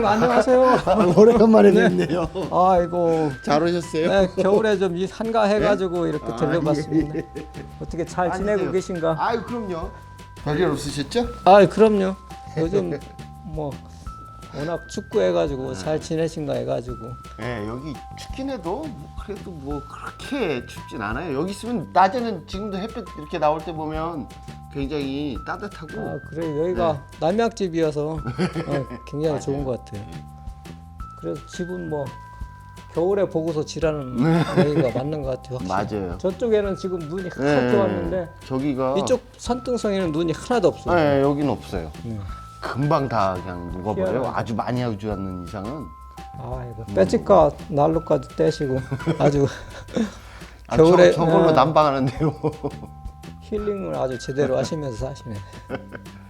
사장님 안녕하세요. 아, 오래간만에 뵙네요. 아이고. 잘 오셨어요? 네, 겨울에 좀이 한가해가지고 이렇게 아, 들려봤습니다. 예. 어떻게 잘 지내고 앉으세요. 계신가? 아유 그럼요. 별일 없으셨죠? 아, 그럼요. 요즘 뭐 워낙 축구 해가지고 잘 지내신가 해가지고. 네 여기 춥긴 해도 뭐 그래도 뭐 그렇게 춥진 않아요. 여기 있으면 낮에는 지금도 햇빛 이렇게 나올 때 보면 굉장히 따뜻하고 아, 그래 여기가 남양집이어서 어, 굉장히 좋은 것 같아요. 그래서 집은 뭐 겨울에 보고서 지라는 얘기가 맞는 것 같아요. 확실히. 맞아요. 저쪽에는 지금 눈이 확 네, 들어왔는데 저기가 이쪽 산등성에는 눈이 하나도 없어요. 네 여기는 없어요. 네. 금방 다 그냥 녹아버려요. 희한하죠. 아주 많이 하지 않는 이상은. 아이고 빼찍가 난로까지 떼시고 아주 아, 겨울에 저, 저걸로 어, 난방하는데요. 힐링을 아주 제대로 하시면서 사시네.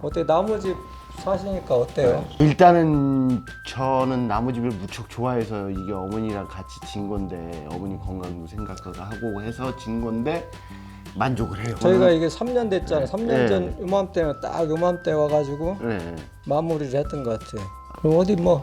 어때 나무집 사시니까 어때요? 일단은 저는 나무집을 무척 좋아해서 이게 어머니랑 같이 진 건데 어머니 건강도 생각하고 해서 진 건데 만족을 해요. 저희가 이게 3년 됐잖아요. 3년 네. 전 요맘때는 딱 요맘때 와가지고 네. 마무리를 했던 것 같아요. 그럼 어디 뭐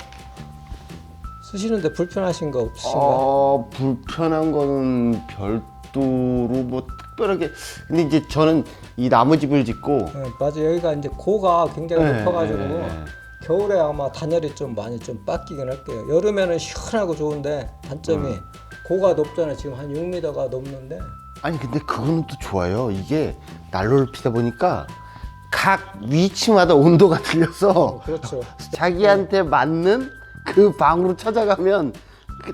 쓰시는데 불편하신 거 없으신가? 어 불편한 거는 별도로 뭐 특별하게 근데 이제 저는 이 나무집을 짓고 네, 맞아 여기가 이제 고가 굉장히 네, 높아가지고 네, 네. 겨울에 아마 단열이 좀 많이 좀 빡기긴 할 거예요. 여름에는 시원하고 좋은데 단점이 음. 고가 높잖아요. 지금 한 6m가 넘는데 아니 근데 그거는 또 좋아요. 이게 난로를 피다 보니까 각 위치마다 온도가 틀려서 그렇죠. 자기한테 맞는 그 방으로 찾아가면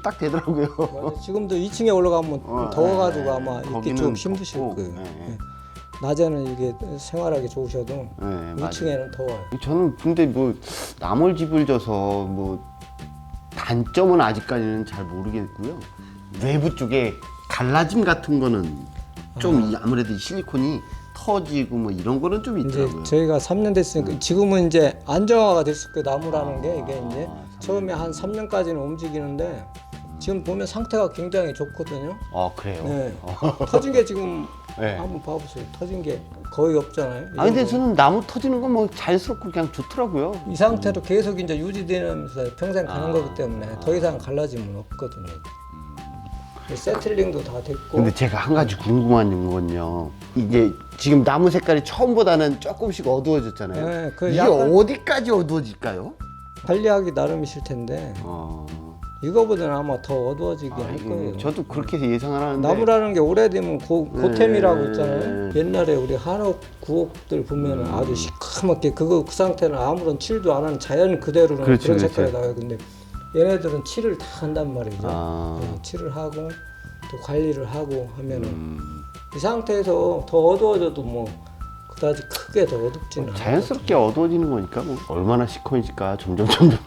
딱 되더라고요. 지금도 2층에 올라가면 어, 더워가지고 네, 아마 거기는 좀 힘드실 덥고, 거예요. 네, 네. 네. 낮에는 이게 생활하기 좋으셔도 네, 맞아요. 2층에는 더워요. 저는 근데 뭐 나물집을 져서 뭐 단점은 아직까지는 잘 모르겠고요. 외부 쪽에 갈라짐 같은 거는 좀 이- 아무래도 이 실리콘이 터지고 뭐 이런 거는 좀 이제 있더라고요. 저희가 3년 됐으니까 지금은 이제 안정화가 됐을 거예요. 나무라는 게 이게 이제 아, 처음에 한 3년까지는 움직이는데 지금 보면 상태가 굉장히 좋거든요. 아 그래요. 네. 터진 게 지금 네. 한번 봐보세요. 터진 게 거의 없잖아요. 이 아 근데 정도. 저는 나무 터지는 건 뭐 자연스럽고 그냥 좋더라고요. 이 상태로 계속 이제 유지되면서 평생 가는 아. 거기 때문에 더 이상 갈라짐은 없거든요. 세틀링도 다 됐고 근데 제가 한 가지 궁금한 건요. 이게 지금 나무 색깔이 처음보다는 조금씩 어두워졌잖아요. 네, 그 이게 약간- 어디까지 어두워질까요? 관리하기 나름이실 텐데 어... 이거보다는 아마 더 어두워지게 아, 할 이거 거예요. 저도 그렇게 예상을 하는데 나무라는 게 오래되면 고, 고템이라고 네. 있잖아요. 옛날에 우리 한옥 구옥들 보면은 음. 아주 시커멓게 그거 그 상태는 아무런 칠도 안한 자연 그대로는 그 그렇죠, 런 그렇죠. 색깔이 나와요. 근데 얘네들은 칠을 다 한단 말이죠. 아. 네, 칠을 하고 또 관리를 하고 하면은 음, 이 상태에서 더 어두워져도 뭐 그다지 크게 더 어둡지는 않아요. 자연스럽게 어두워지는 거니까 뭐 얼마나 시커매질까 점점 점점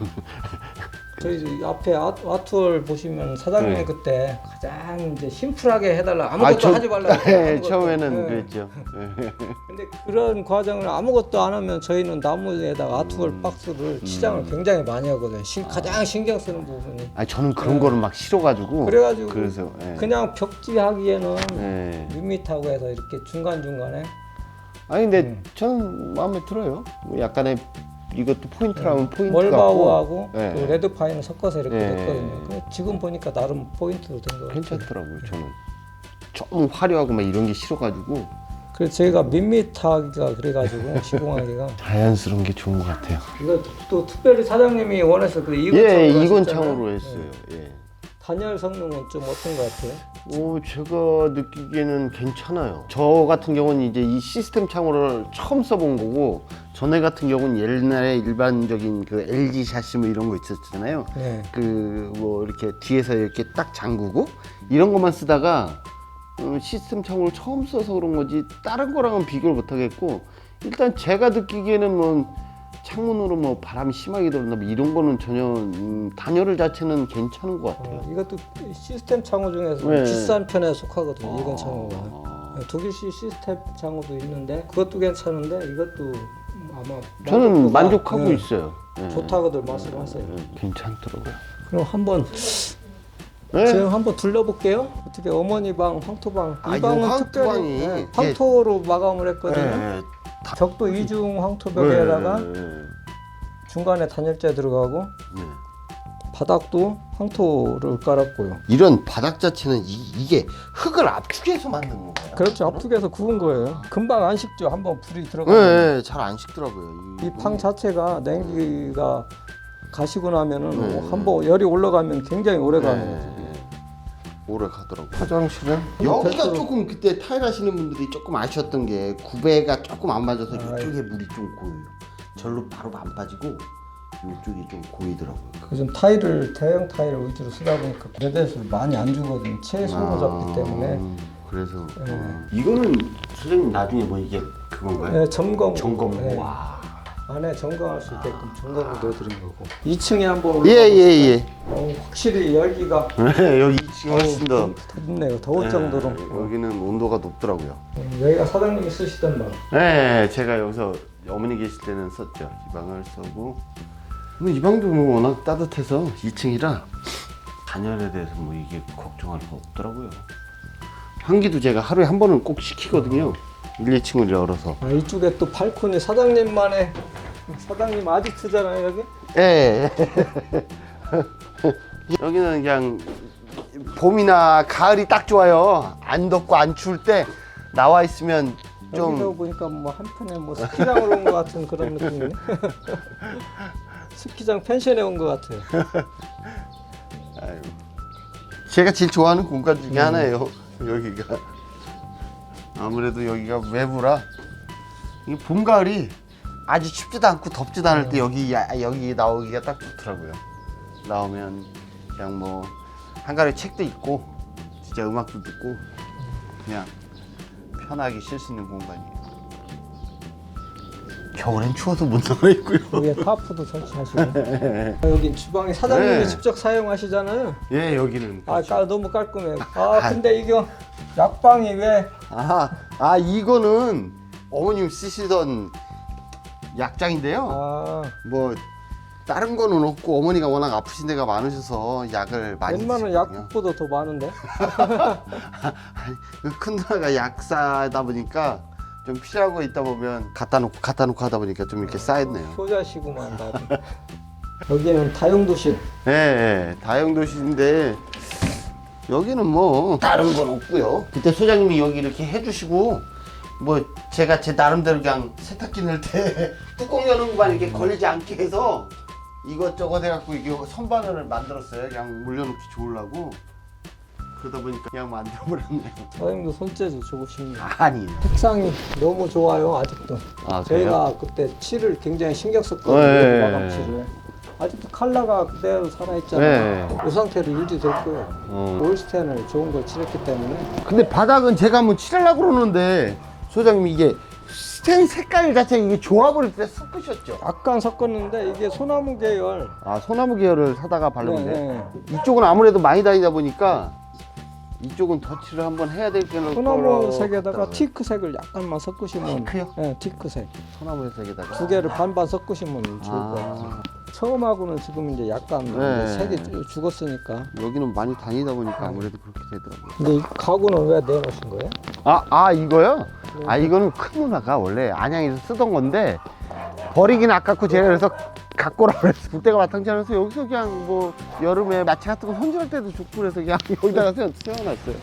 저희 앞에 아, 아트월 보시면 사장님이 네. 그때 가장 이제 심플하게 해달라 아무것도 저- 하지 말라. 네, 처음에는 네. 그랬죠. 네. 근데 그런 과정을 아무것도 안 하면 저희는 나무에다가 아트월 음. 박스를 치장을 굉장히 많이 하거든요. 신- 가장 신경 쓰는 부분이. 아 저는 그런 거를 막 싫어가지고 그래가지고 그래서 예. 그냥 벽지 하기에는 예. 밋밋하고 해서 이렇게 중간 중간에 아니 근데 음. 저는 마음에 들어요. 뭐 약간의 이것도 포인트라면 포인트 같고 멀바우하고 예. 또 레드 파인을 섞어서 이렇게 예. 했거든요. 근데 지금 보니까 나름 포인트로 된 거 같아요. 괜찮더라고요. 저는 좀 화려하고 막 이런 게 싫어가지고 그래서 저희가 밋밋하기가 그래가지고 시공하기가 자연스러운 게 좋은 것 같아요. 이거 또 특별히 사장님이 원해서 그 이건 예, 창으로 이건. 창으로 했어요. 예. 단열 성능은 좀 어떤 것 같아요? 오, 제가 느끼기에는 괜찮아요. 저 같은 경우는 이제 이 시스템 창호를 처음 써본 거고, 전에 같은 경우는 옛날에 일반적인 그 LG 샤시 뭐 이런 거 있었잖아요. 네. 그 뭐 이렇게 뒤에서 이렇게 딱 잠그고 이런 것만 쓰다가 음, 시스템 창호를 처음 써서 그런 거지 다른 거랑은 비교를 못 하겠고 일단 제가 느끼기에는 뭐 창문으로 뭐 바람이 심하게 들어온다 뭐 이런 거는 전혀 음, 단열을 자체는 괜찮은 것 같아요. 어, 이것도 시스템 창호 중에서 네. 비싼 편에 속하거든요. 이건 창호가. 아. 네, 독일식 시스템 창호도 있는데 그것도 괜찮은데 이것도 아마 저는 만족하고 네, 있어요. 예. 좋다고들 말씀하세요. 예, 괜찮더라고요. 그럼 한번 네. 지금 한번 둘러볼게요. 어떻게 어머니 방, 황토방 아, 이 방은 요 특별히 황토방이 네, 황토로 마감을 했거든요. 예, 벽도 이중 황토벽에다가 예, 예. 중간에 단열재 들어가고 네. 바닥도 황토를 깔았고요. 이런 바닥 자체는 이, 게 흙을 압축해서 만든 건가요? 그렇죠. 압축해서 구운 거예요. 금방 안 식죠. 한번 불이 들어가면 네, 네, 잘안 식더라고요. 이 방 자체가 냉기가 가시고 나면은 네. 한번 열이 올라가면 굉장히 오래 가는 네, 거죠. 네. 오래 가더라고요. 화장실은 여기가 조금 그때 타일 하시는 분들이 조금 아쉬웠던 게 구배가 조금 안 맞아서 아, 이쪽에 물이 좀 고여요. 절로 바로 안 빠지고 이쪽이 좀 고이더라고요. 요즘 타일을 대형 타일을 위주로 쓰다 보니까 레드햇을 많이 안 주거든요. 최소로 잡기 때문에 음, 그래서 네. 어. 이거는 선생님 나중에 뭐 이게 그건가요? 네, 점검 점검. 네. 와. 안에 점검할 수 있게끔 점검을 넣어드린 거고 2층에 한번 올라가 예예 예. 어, 확실히 열기가 네, 여기 2층 훨씬 더 어, 덥네요. 더울 정도로 네, 여기는 온도가 높더라고요. 어, 여기가 사장님이 쓰시던 방. 네, 제가 여기서 어머니 계실 때는 썼죠. 이 방을 쓰고. 뭐이 방도 뭐 워낙 따뜻해서 2층이라 단열에 대해서 뭐 이게 걱정할 거 없더라고요. 환기도 제가 하루에 한 번은 꼭 시키거든요. 1, 2층을 열어서. 아, 이쪽에 또 발코니 사장님만의 사장님 아지트잖아요 여기. 예. 여기는 그냥 봄이나 가을이 딱 좋아요. 안 덥고 안 추울 때 나와 있으면 여기서 좀 보니까 뭐 한편에 뭐 스키장을 온것 같은 그런 느낌이네. 스키장 펜션에 온 것 같아요. 제가 제일 좋아하는 공간 중에 하나예요. 여기가 아무래도 여기가 외부라 봄 가을이 아주 춥지도 않고 덥지도 않을 때 여기 야- 여기 나오기가 딱 좋더라고요. 나오면 그냥 뭐 한가위 책도 있고 진짜 음악도 듣고 그냥 편하게 쉴 수 있는 공간이에요. 겨울엔 추워서 못 나와 있고요. 여기에 파프도 설치하시고. 아, 여기 주방에 사장님이 네. 직접 사용하시잖아요. 예, 여기는 아, 깔 너무 깔끔해요. 아, 근데 이거 약방이 왜 아, 아 이거는 어머님 쓰시던 약장인데요. 아, 뭐 다른 거는 없고 어머니가 워낙 아프신 데가 많으셔서 약을 많이 웬만한 드시거든요. 약국보다 더 많은데? 아니, 그큰 누나가 약사다 보니까 좀거 있다 보면 갖다 놓고 갖다 놓고 하다 보니까 좀 이렇게 쌓였네요. 효자시구만 나도. 여기는 다용도실. 예, 예, 다용도실인데 여기는 뭐 다른 건 없고요. 그때 소장님이 여기 이렇게 해주시고 뭐 제가 제 나름대로 그냥 세탁기 넣을 때 뚜껑 여는 것만 이렇게 걸리지 않게 해서 이것저것 해갖고 이게 선반을 만들었어요. 그냥 물려놓기 좋으려고 그러다 보니까 그냥 만들어버렸네요. 사장님도 손재주 좋으십니다. 아니. 색상이 너무 좋아요 아직도. 아, 저희가 그때 칠을 굉장히 신경 썼거든요. 네. 마감 칠을. 아직도 컬러가 그대로 살아있잖아요. 네. 이 상태로 유지됐고요. 어. 올스텐을 좋은 걸 칠했기 때문에 근데 바닥은 제가 한번 칠하려고 그러는데 소장님이 이게 스텐 색깔 자체가 이게 조합을 때 섞으셨죠? 약간 섞었는데 이게 소나무 계열. 아 소나무 계열을 사다가 바르면 돼? 네, 네. 이쪽은 아무래도 많이 다니다 보니까 이쪽은 덧칠을 한번 해야 될 거라고 소나무 색에다가. 티크색을 약간만 섞으시면 티크요? 네, 티크색 소나무 색에다가 두 개를 반반 섞으시면 좋을 것 같아요. 아, 처음하고는 지금 이제 약간 네. 색이 죽었으니까. 여기는 많이 다니다 보니까 아무래도 그렇게 되더라고요 근데 이 가구는 왜 내놓으신 거예요? 아, 아 이거요? 아 이거는 큰 누나가 원래 안양에서 쓰던 건데 버리긴 아깝고 제가 그래서 갖고 오라 그랬어 그때가 마땅치 않아서 여기서 그냥 뭐 여름에 마취 같은 거 손질할 때도 좋고 그래서 그냥 여기다가 세워- 세워놨어요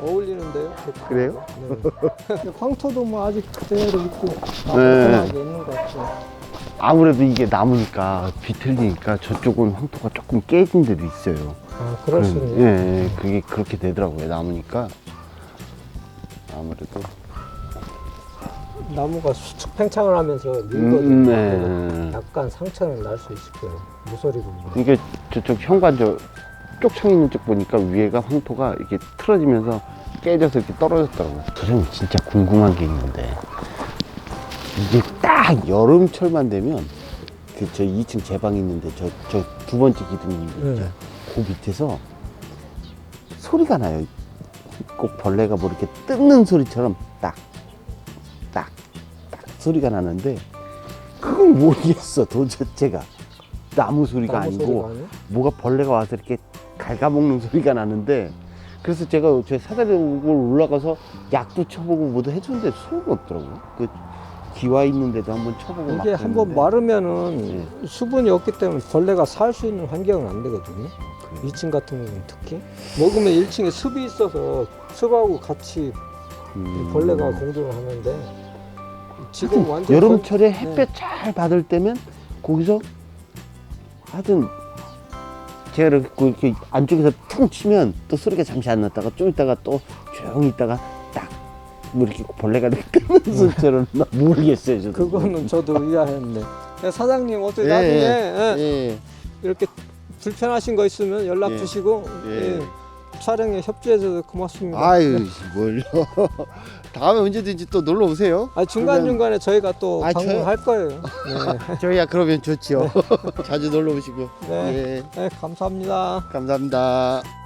어울리는데요? 그래요? 네. 황토도 뭐 아직 그대로 있고 네. 있는 것 같고. 아무래도 이게 나무니까 비틀리니까 저쪽은 황토가 조금 깨진 데도 있어요 아, 그럴 수 음, 있네요. 예, 예, 그게 그렇게 되더라고요 나무니까 아무래도 나무가 수축 팽창을 하면서 음, 밀거든요. 네. 약간 상처는 날 수 있을 거예요. 모서리 부분. 이게 저쪽 현관 저 쪽창 있는 쪽 보니까 위에가 황토가 이렇게 틀어지면서 깨져서 이렇게 떨어졌더라고요. 선생님 진짜 궁금한 게 있는데 이게 딱 여름철만 되면 그 저 2층 제 방 있는데 저 저 두 번째 기둥이 있죠. 네. 그 밑에서 소리가 나요. 꼭 벌레가 뭐 이렇게 뜯는 소리처럼 딱 소리가 나는데 그걸 모르겠어 도대체가 나무 소리가 나무 아니고 소리가? 뭐가 벌레가 와서 이렇게 갉아먹는 소리가 나는데 그래서 제가 제 사다리 를 올라가서 약도 쳐보고 뭐도 해주는데 소용이 없더라고요. 그 기와 있는데도 한번 쳐보고 막 이게 한번. 마르면은 수분이 없기 때문에 벌레가 살 수 있는 환경은 안 되거든요. 2층 같은 경우는 특히 먹으면 1층에 습이 있어서 습하고 같이 음. 벌레가 공존을 하는데 지금 완전 여름철에 벌- 햇볕 잘 받을 때면 거기서 하여튼 제가 이렇게, 이렇게 안쪽에서 퉁 치면 또 소리가 잠시 안 났다가 좀 있다가 또 조용히 있다가 딱뭐 이렇게 벌레가 이렇게 뜨면서 저는 막 모르겠어요 저도 그거는 저도 이해했는데 네, 사장님 어떻게 예, 나중에 예. 예, 예. 이렇게 불편하신 거 있으면 연락 예. 주시고 예. 예, 촬영에 협조해 주셔서 고맙습니다. 아유 뭘요 다음에 언제든지 또 놀러 오세요 아, 중간 중간에 저희가 또 아, 방문할 거예요. 네. 저희야 그러면 좋지요 자주 놀러 오시고 네. 예 네, 감사합니다. 감사합니다